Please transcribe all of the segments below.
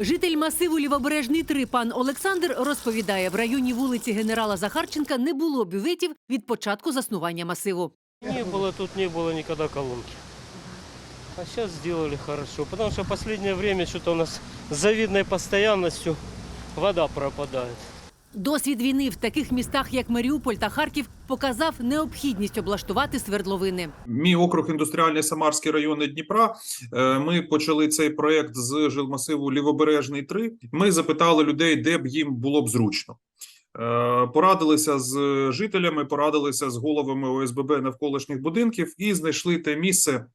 Житель масиву Лівобережний 3 пан Олександр розповідає, в районі вулиці генерала Захарченка не було бюветів від початку заснування масиву. Не було тут не було ніколи колонки. А зараз зробили хорошо, тому що в останнє час у нас з завидной постоянностью вода пропадает. Досвід війни в таких містах, як Маріуполь та Харків, показав необхідність облаштувати свердловини. Мій округ індустріальний Самарський райони Дніпра. Е, Ми почали цей проект з жилмасиву Лівобережний 3. Ми запитали людей, де б їм було б зручно. Е, Порадилися з жителями, порадилися з головами ОСББ навколишніх будинків і знайшли те місце,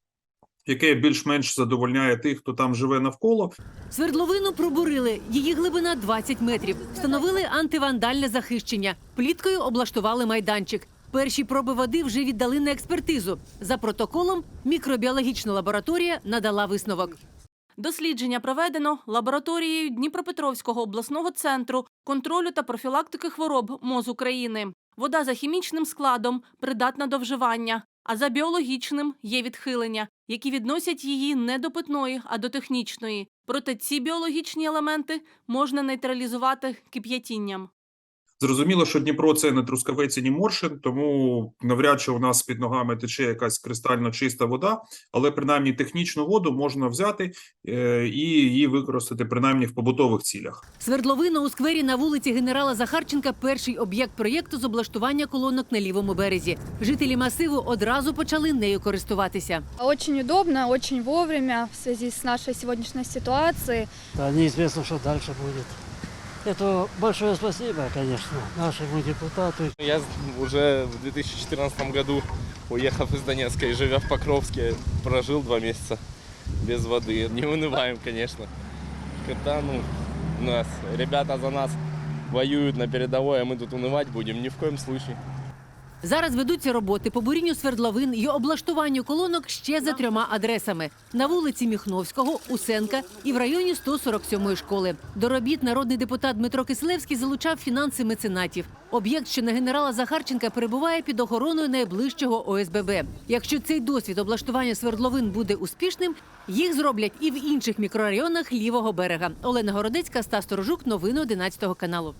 яке більш-менш задовольняє тих, хто там живе навколо. Свердловину пробурили. Її глибина 20 метрів. Встановили антивандальне захищення. Пліткою облаштували майданчик. Перші проби води вже віддали на експертизу. За протоколом мікробіологічна лабораторія надала висновок. Дослідження проведено лабораторією Дніпропетровського обласного центру контролю та профілактики хвороб МОЗ України. Вода за хімічним складом придатна до вживання, а за біологічним є відхилення, які відносять її не до питної, а до технічної. Проте ці біологічні елементи можна нейтралізувати кип'ятінням. Зрозуміло, що Дніпро це не трускавець і ні моршин, тому навряд чи у нас під ногами тече якась кристально чиста вода, але принаймні технічну воду можна взяти е, і її використати принаймні в побутових цілях. Свердловина у сквері на вулиці генерала Захарченка перший об'єкт проєкту з облаштування колонок на лівому березі. Жителі масиву одразу почали нею користуватися. Очень удобно, очень вовремя в связи с нашей сегодняшней ситуацией. Да, неизвестно, что дальше будет. Это большое спасибо, конечно, нашему депутату. Я уже в 2014 году, уехав из Донецка и живя в Покровске, прожил два месяца без воды. Не унываем, конечно. Когда, ну, у нас ребята за нас воюют на передовой, а мы тут унывать будем ни в коем случае. Зараз ведуться роботи по бурінню свердловин і облаштуванню колонок ще за трьома адресами: на вулиці Міхновського, Усенка і в районі 147-ї школи. До робіт народний депутат Дмитро Киселевський залучав фінанси меценатів. Об'єкт, що на генерала Захарченка перебуває під охороною найближчого ОСББ. Якщо цей досвід облаштування свердловин буде успішним, їх зроблять і в інших мікрорайонах лівого берега. Олена Городецька, Стас Сторожук, новини 11 каналу.